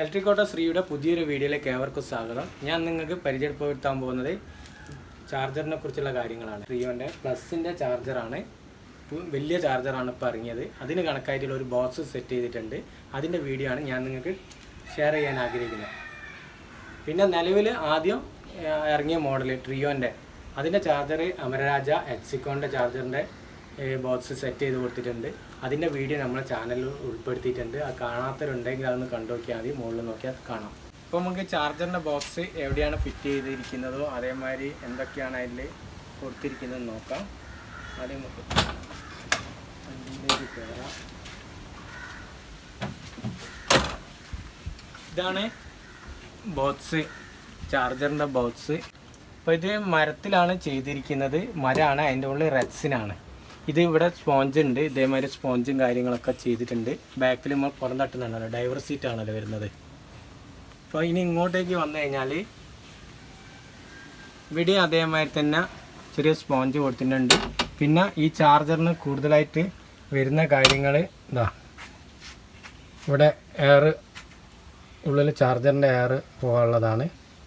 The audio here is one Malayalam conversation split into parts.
ഇലക്ട്രിക് ഓട്ടോ ശ്രീയുടെ പുതിയൊരു വീഡിയോയിലേക്ക് ഏവർക്കും സ്വാഗതം. ഞാൻ നിങ്ങൾക്ക് പരിചയപ്പെടുത്താൻ പോകുന്നത് ചാർജറിനെ കുറിച്ചുള്ള കാര്യങ്ങളാണ്. ശ്രീയോന്റെ പ്ലസിന്റെ ചാർജറാണ് വലിയ ചാർജറാണ് ഇപ്പോൾ ഇറങ്ങിയത്. അതിന് കണക്കായിട്ടുള്ള ഒരു ബോക്സ് സെറ്റ് ചെയ്തിട്ടുണ്ട്. അതിന്റെ വീഡിയോ ആണ് ഞാൻ നിങ്ങൾക്ക് ഷെയർ ചെയ്യാൻ ആഗ്രഹിക്കുന്നത്. പിന്നെ നിലവിൽ ആദ്യം ഇറങ്ങിയ മോഡൽ ട്രിയോന്റെ അതിന്റെ ചാർജർ അമരരാജ എക്സിക്കോണിന്റെ ചാർജറിന്റെ ബോക്സ് സെറ്റ് ചെയ്ത് കൊടുത്തിട്ടുണ്ട്. അതിന്റെ വീഡിയോ നമ്മുടെ ചാനലിൽ ഉൾപ്പെടുത്തിയിട്ടുണ്ട്. അത് കാണാത്തവരുണ്ടെങ്കിൽ അതൊന്ന് കണ്ടു നോക്കിയാൽ മതി. മുകളിൽ നോക്കിയാൽ കാണാം. ഇപ്പോൾ നമുക്ക് ചാർജറിന്റെ ബോക്സ് എവിടെയാണ് ഫിറ്റ് ചെയ്തിരിക്കുന്നതോ അതേമാതിരി എന്തൊക്കെയാണ് അതിൽ കൊടുത്തിരിക്കുന്നത് നോക്കാം. ആദ്യം നമുക്ക് ഇതാണ് ബോക്സ് ചാർജറിന്റെ ബോക്സ് അപ്പോൾ ഇത് മരത്തിലാണ് ചെയ്തിരിക്കുന്നത്. മരമാണ് അതിന്റെ ഉള്ളിൽ റെക്സിനാണ് ഇത് ഇവിടെ സ്പോഞ്ച് ഉണ്ട്. ഇതേമാതിരി സ്പോഞ്ചും കാര്യങ്ങളൊക്കെ ചെയ്തിട്ടുണ്ട്. ബാക്കിൽ നമ്മൾ പുറം തട്ടുന്നുണ്ടല്ലോ ഡൈവർ സീറ്റ് ആണല്ലോ വരുന്നത്. അപ്പോൾ ഇനി ഇങ്ങോട്ടേക്ക് വന്നു കഴിഞ്ഞാൽ ഇവിടെ അതേമാതിരി തന്നെ ചെറിയ സ്പോഞ്ച് കൊടുത്തിട്ടുണ്ട്. പിന്നെ ഈ ചാർജറിന് കൂടുതലായിട്ട് വരുന്ന കാര്യങ്ങൾ ഇതാ. ഇവിടെ എയർ ഉള്ളിൽ ചാർജറിന്റെ എയർ പോകാനുള്ളതാണ്.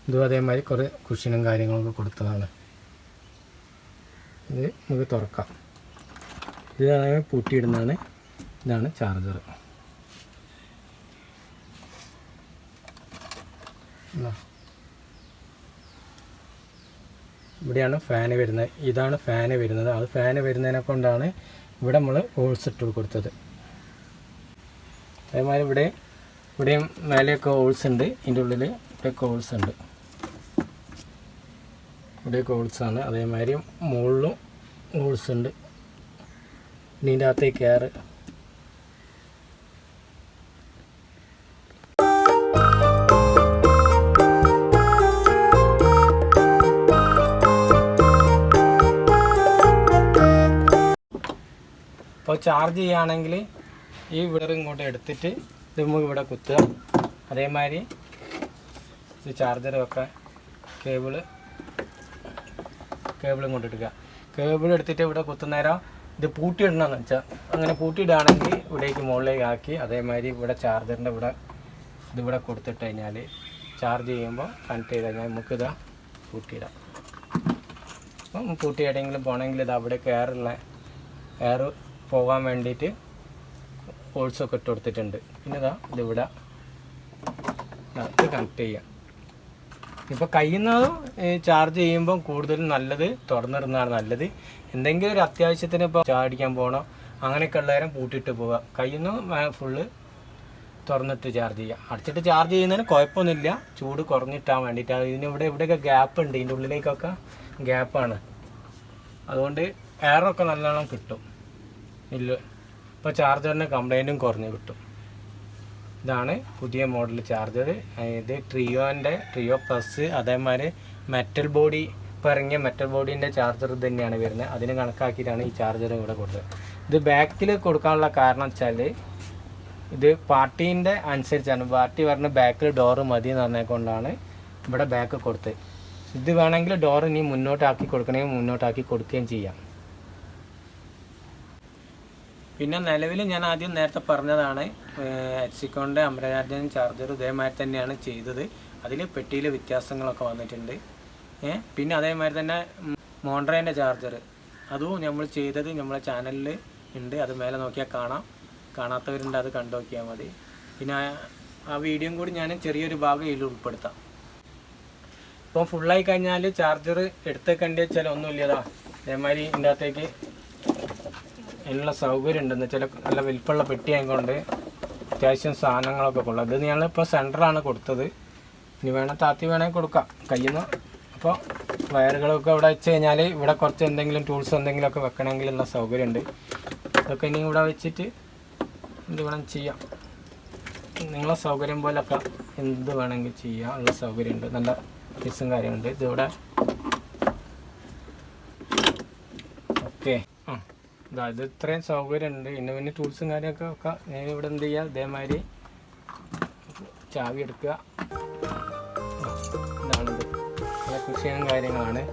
ഇതും അതേമാതിരി കുറേ കുഷനും കാര്യങ്ങളൊക്കെ കൊടുത്തതാണ്. ഇത് നമുക്ക് തുറക്കാം. ഇതാണ് പൂട്ടിയിടുന്നതാണ്. ഇതാണ് ചാർജർ. ഇവിടെയാണ് ഫാന് വരുന്നത്. ഇതാണ് ഫാന് വരുന്നത്. അത് ഫാന് വരുന്നതിനെ കൊണ്ടാണ് ഇവിടെ നമ്മൾ ഹോൾസ് ഇട്ട് കൊടുത്തത്. അതേമാതിരി ഇവിടെ ഇവിടെയും മേലെയൊക്കെ ഹോൾസ് ഉണ്ട്. ഇതിന്റെ ഉള്ളിൽ ഇവിടെയൊക്കെ ഹോൾസ് ഉണ്ട്. ഇവിടെയൊക്കെ കോൾസ് ആണ്. അതേമാതിരി മുകളിലും ഹോൾസ് ഉണ്ട്. ഇനി ഇതിന്റെ അകത്തേക്ക് കയറ്. അപ്പോൾ ചാർജ് ചെയ്യുകയാണെങ്കിൽ ഈ വിടർ ഇങ്ങോട്ട് എടുത്തിട്ട് ഇത് നമുക്ക് ഇവിടെ കുത്തുക. അതേമാതിരി ഇത് ചാർജർ വെക്കാൻ കേബിൾ കേബിൾ ഇങ്ങോട്ട് എടുക്കുക. കേബിൾ എടുത്തിട്ട് ഇവിടെ കുത്തുന്നേരം ഇത് പൂട്ടിയിടണമെന്ന് വെച്ചാൽ അങ്ങനെ പൂട്ടിയിടുകയാണെങ്കിൽ ഇവിടേക്ക് മുകളിലേക്ക് ആക്കി അതേമാതിരി ഇവിടെ ചാർജറിന്റെ ഇവിടെ ഇതിവിടെ കൊടുത്തിട്ട് കഴിഞ്ഞാൽ ചാർജ് ചെയ്യുമ്പോൾ കണക്ട് ചെയ്ത് കഴിഞ്ഞാൽ നമുക്കിതാ പൂട്ടിയിടാം. അപ്പം പൂട്ടി എവിടെയെങ്കിലും പോകണമെങ്കിൽ ഇത് അവിടെ കയറുള്ള എയർ പോകാൻ വേണ്ടിയിട്ട് ഹോൾസൊക്കെ ഇട്ട് കൊടുത്തിട്ടുണ്ട്. പിന്നെ ഇതാ ഇതിവിടെ ഇത് കണക്ട് ചെയ്യാം. ഇപ്പോൾ കയ്യിൽ നിന്ന് ചാർജ് ചെയ്യുമ്പോൾ കൂടുതലും നല്ലത് തുറന്നിടുന്നതാണ് നല്ലത്. എന്തെങ്കിലും ഒരു അത്യാവശ്യത്തിന് ഇപ്പോൾ ചാടിക്കാൻ പോകണം അങ്ങനെയൊക്കെ ഉള്ളവരും പൂട്ടിയിട്ട് പോവുക കയ്യിൽ നിന്ന് ഫുള്ള് തുറന്നിട്ട് ചാർജ് ചെയ്യുക അടച്ചിട്ട് ചാർജ് ചെയ്യുന്നതിന് കുഴപ്പമൊന്നുമില്ല. ചൂട് കുറഞ്ഞിട്ടാൻ വേണ്ടിയിട്ടാണ് ഇതിന് ഇവിടെ ഇവിടെയൊക്കെ ഗ്യാപ്പ് ഉണ്ട്. ഇതിന്റെ ഉള്ളിലേക്കൊക്കെ ഗ്യാപ്പാണ് അതുകൊണ്ട് എയറൊക്കെ നല്ലോണം കിട്ടും. ഇല്ല ഇപ്പോൾ ചാർജറിന് കംപ്ലൈന്റും കുറഞ്ഞ് കിട്ടും. ഇതാണ് പുതിയ മോഡൽ ചാർജർ ഇത് ട്രിയോന്റെ ട്രിയോ പ്ലസ് അതേമാതിരി മെറ്റൽ ബോഡി ഇറങ്ങിയ മെറ്റൽ ബോഡീന്റെ ചാർജർ തന്നെയാണ് വരുന്നത്. അതിന് കണക്കാക്കിയിട്ടാണ് ഈ ചാർജർ ഇവിടെ കൊടുത്തത്. ഇത് ബാക്കിൽ കൊടുക്കാനുള്ള കാരണം വെച്ചാൽ ഇത് പാർട്ടീന്റെ അനുസരിച്ചാണ്. പാർട്ടി പറഞ്ഞ ബാക്കിൽ ഡോറ് മതി എന്ന് പറഞ്ഞതുകൊണ്ടാണ് ഇവിടെ ബാക്ക് കൊടുത്തത്. ഇത് വേണമെങ്കിൽ ഡോർ ഇനി മുന്നോട്ടാക്കി കൊടുക്കണമെങ്കിൽ മുന്നോട്ടാക്കി കൊടുക്കുകയും ചെയ്യാം. പിന്നെ നിലവിൽ ഞാൻ ആദ്യം നേരത്തെ പറഞ്ഞതാണ് എക്സിക്കോണിന്റെ അമരരാജൻ ചാർജർ ഇതേമാതിരി തന്നെയാണ് ചെയ്തത്. അതിൽ പെട്ടിയിൽ വ്യത്യാസങ്ങളൊക്കെ വന്നിട്ടുണ്ട്. പിന്നെ അതേമാതിരി തന്നെ മോണ്ട്രേന്റെ ചാർജർ. അതും നമ്മൾ ചെയ്തത് നമ്മളെ ചാനലിൽ ഉണ്ട്. അത് മേലെ നോക്കിയാൽ കാണാം. കാണാത്തവരുണ്ട് അത് കണ്ടു നോക്കിയാൽ മതി. പിന്നെ ആ- ആ വീഡിയോയും കൂടി ഞാൻ ചെറിയൊരു ഭാഗം ഇതിൽ ഉൾപ്പെടുത്താം. ഇപ്പം ഫുള്ളായി കഴിഞ്ഞാൽ ചാർജർ എടുത്തേക്കേണ്ടി വെച്ചാൽ ഒന്നുമില്ലതാ. അതേമാതിരി ഇതിന്റെ അകത്തേക്ക് അതിനുള്ള സൗകര്യം ഉണ്ടെന്ന് വെച്ചാൽ നല്ല വലിപ്പമുള്ള പെട്ടി കൊണ്ട് അത്യാവശ്യം സാധനങ്ങളൊക്കെ കൊള്ളാം. ഇത് ഞങ്ങളിപ്പോൾ സെന്ററാണ് കൊടുത്തത്. ഇനി വേണം താത്തി വേണമെങ്കിൽ കൊടുക്കാം. കയ്യിൽ നിന്ന് അപ്പോൾ വയറുകളൊക്കെ ഇവിടെ വെച്ച് കഴിഞ്ഞാൽ ഇവിടെ കുറച്ച് എന്തെങ്കിലും ടൂൾസ് എന്തെങ്കിലുമൊക്കെ വെക്കണമെങ്കിലുള്ള സൗകര്യമുണ്ട്. ഇതൊക്കെ ഇനി ഇവിടെ വെച്ചിട്ട് എന്ത് വേണം ചെയ്യാം. നിങ്ങളെ സൗകര്യം പോലൊക്കെ എന്ത് വേണമെങ്കിൽ ചെയ്യാം. ഉള്ള സൗകര്യമുണ്ട്. നല്ല ഫീസും കാര്യമുണ്ട്. ഇതിവിടെ. ഓക്കെ. ഇതാ ഇത് ഇത്രയും സൗകര്യമുണ്ട്. പിന്നെ പിന്നെ ടൂൾസും കാര്യമൊക്കെ ഒക്കെ ഞാൻ ഇവിടെ എന്ത് ചെയ്യുക ഇതേമാതിരി ചാവി എടുക്കുക. ഇതാണിത് കൃഷിയും കാര്യങ്ങളാണ്.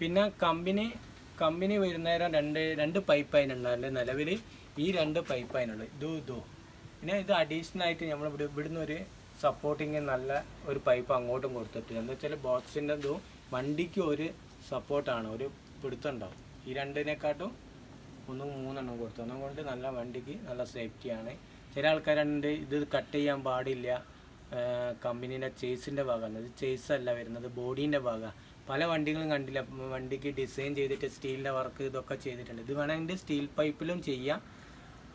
പിന്നെ കമ്പനി കമ്പനി വരുന്നേരം രണ്ട് രണ്ട് പൈപ്പ് അതിനുണ്ടാവില്ല നിലവിൽ ഈ രണ്ട് പൈപ്പ് അതിനുള്ളത് ഇതോ ഇതോ. പിന്നെ ഇത് അഡീഷണൽ ആയിട്ട് നമ്മൾ ഇവിടെ ഇവിടുന്ന് ഒരു സപ്പോർട്ടിങ് നല്ല ഒരു പൈപ്പ് അങ്ങോട്ടും കൊടുത്തിട്ട് എന്താ വെച്ചാൽ ബോക്സിന്റെ ഇതും വണ്ടിക്ക് ഒരു സപ്പോർട്ടാണ് ഒരു പിടുത്തുണ്ടാവും ഈ രണ്ടിനെക്കാട്ടും ഒന്നും മൂന്നെണ്ണം കൊടുത്തു. ഒന്നും കൊണ്ട് നല്ല വണ്ടിക്ക് നല്ല സേഫ്റ്റിയാണ്. ചില ആൾക്കാരുണ്ട് ഇത് കട്ട് ചെയ്യാൻ പാടില്ല. കമ്പനീന്റെ ചേസിന്റെ ഭാഗമാണ്. ഇത് ചേസ് അല്ല വരുന്നത് ബോഡീന്റെ ഭാഗമാണ്. പല വണ്ടികളും കണ്ടില്ല. വണ്ടിക്ക് ഡിസൈൻ ചെയ്തിട്ട് സ്റ്റീലിന്റെ വർക്ക് ഇതൊക്കെ ചെയ്തിട്ടുണ്ട്. ഇത് വേണമെങ്കിൽ സ്റ്റീൽ പൈപ്പിലും ചെയ്യാം.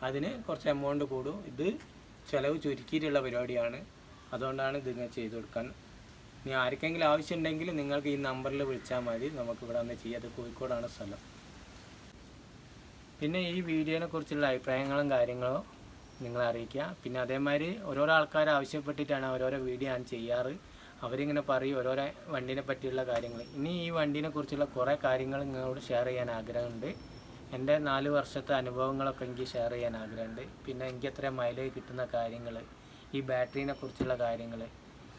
അതിന് കുറച്ച് എമൗണ്ട് കൂടും. ഇത് ചിലവ് ചുരുക്കിയിട്ടുള്ള പരിപാടിയാണ്. അതുകൊണ്ടാണ് ഇതിങ്ങനെ ചെയ്തു കൊടുക്കാൻ ഇനി ആർക്കെങ്കിലും ആവശ്യമുണ്ടെങ്കിൽ നിങ്ങൾക്ക് ഈ നമ്പറിൽ വിളിച്ചാൽ മതി. നമുക്ക് ഇവിടെ വന്ന് ചെയ്യാം. അത് കോഴിക്കോടാണ് സ്ഥലം. പിന്നെ ഈ വീഡിയോനെ കുറിച്ചുള്ള അഭിപ്രായങ്ങളും കാര്യങ്ങളും നിങ്ങളെ അറിയിക്കുക. പിന്നെ അതേമാതിരി ഓരോരോ ആൾക്കാർ ആവശ്യപ്പെട്ടിട്ടാണ് ഓരോരോ വീഡിയോ ഞാൻ ചെയ്യാറ്. അവരിങ്ങനെ പറയും ഓരോരോ വണ്ടിനെ പറ്റിയുള്ള കാര്യങ്ങൾ. ഇനി ഈ വണ്ടീനെ കുറിച്ചുള്ള കുറേ കാര്യങ്ങൾ നിങ്ങളോട് ഷെയർ ചെയ്യാൻ ആഗ്രഹമുണ്ട്. എന്റെ നാല് വർഷത്തെ അനുഭവങ്ങളൊക്കെ എനിക്ക് ഷെയർ ചെയ്യാൻ ആഗ്രഹമുണ്ട്. പിന്നെ എനിക്ക് എത്ര മൈലേജ് കിട്ടുന്ന കാര്യങ്ങൾ ഈ ബാറ്ററീനെ കുറിച്ചുള്ള കാര്യങ്ങൾ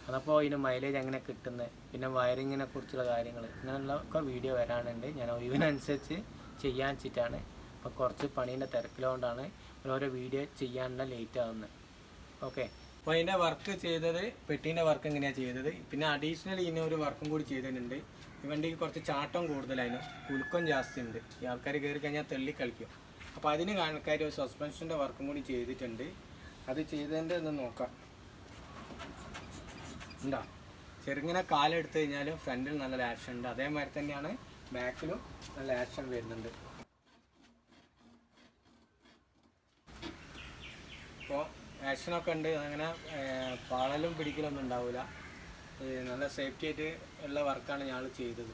അതപ്പോൾ ഇതിന് മൈലേജ് എങ്ങനെ കിട്ടുന്നത് പിന്നെ വയറിങ്ങിനെ കുറിച്ചുള്ള കാര്യങ്ങൾ ഇങ്ങനെയുള്ള ഒക്കെ വീഡിയോ വരാനുണ്ട്. ഞാൻ ഒഴിവിനനുസരിച്ച് ചെയ്യാൻ വെച്ചിട്ടാണ്. അപ്പോൾ കുറച്ച് പണീന്റെ തിരക്കിലുകൊണ്ടാണ് ഓരോ വീഡിയോ ചെയ്യാനുള്ള ലേറ്റ് ആവുന്നത് ഓക്കെ അപ്പോൾ അതിന്റെ വർക്ക് ചെയ്തത് പെട്ടീന്റെ വർക്ക് എങ്ങനെയാണ് ചെയ്തത്? പിന്നെ അഡീഷണൽ ഇതിന് ഒരു വർക്കും കൂടി ചെയ്തിട്ടുണ്ട്. ഈ വണ്ടിക്ക് കുറച്ച് ചാട്ടം കൂടുതലായിരുന്നു. കുലുക്കം ജാസ്തി ഉണ്ട് ഈ ആൾക്കാർ കയറി കഴിഞ്ഞാൽ തെള്ളി കളിക്കും. അപ്പോൾ അതിന് ഒരു സസ്പെൻഷന്റെ വർക്കും കൂടി ചെയ്തിട്ടുണ്ട്. അത് ചെയ്തതിന്റെ ഒന്ന് നോക്കാം. ഉണ്ടോ? ചെറുങ്ങനെ കാലെടുത്ത് കഴിഞ്ഞാൽ ഫ്രണ്ടിൽ നല്ല ആക്ഷൻ ഉണ്ട്. അതേമാതിരി തന്നെയാണ് ബാക്കിലും നല്ല ആക്ഷൻ വരുന്നുണ്ട്. അപ്പോൾ ആക്ഷനൊക്കെ ഉണ്ട്. അങ്ങനെ പാളലും പിടിക്കലൊന്നും ഉണ്ടാവില്ല നല്ല സേഫ്റ്റി ആയിട്ട് ഉള്ള വർക്കാണ് ഞങ്ങൾ ചെയ്തത്.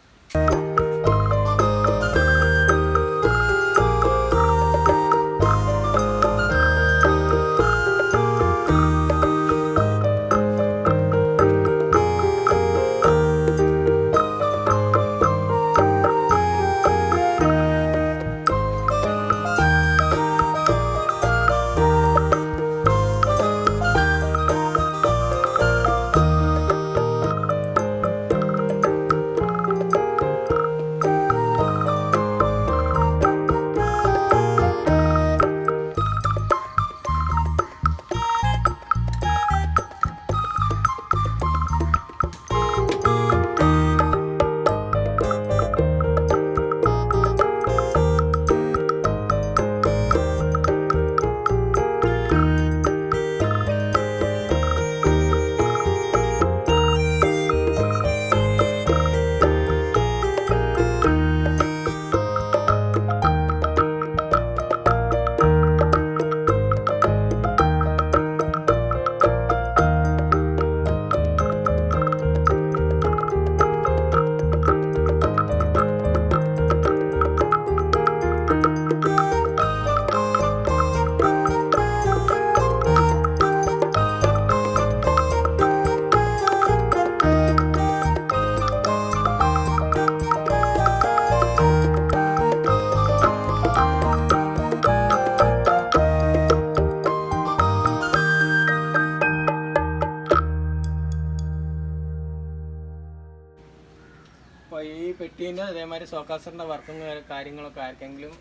അതേമാതിരി സോക്കാസറിന്റെ വർക്കും കാര്യങ്ങളൊക്കെ ആർക്കെങ്കിലും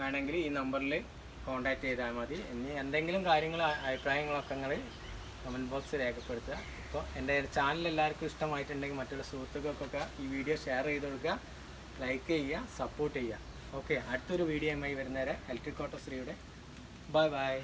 വേണമെങ്കിൽ ഈ നമ്പറിൽ കോൺടാക്ട് ചെയ്താൽ മതി. ഇനി എന്തെങ്കിലും കാര്യങ്ങൾ അഭിപ്രായങ്ങളൊക്കെ നിങ്ങൾ കമന്റ് ബോക്സിൽ രേഖപ്പെടുത്തുക. അപ്പോൾ എന്റെ ചാനൽ എല്ലാവർക്കും ഇഷ്ടമായിട്ടുണ്ടെങ്കിൽ മറ്റുള്ള സുഹൃത്തുക്കൾക്കൊക്കെ ഈ വീഡിയോ ഷെയർ ചെയ്ത് കൊടുക്കുക ലൈക്ക് ചെയ്യുക സപ്പോർട്ട് ചെയ്യുക. ഓക്കെ അടുത്തൊരു വീഡിയോയുമായി വരുന്നവരെ ഇലക്ട്രിക് ഓട്ടോ ശ്രീയുടെ ബൈ ബൈ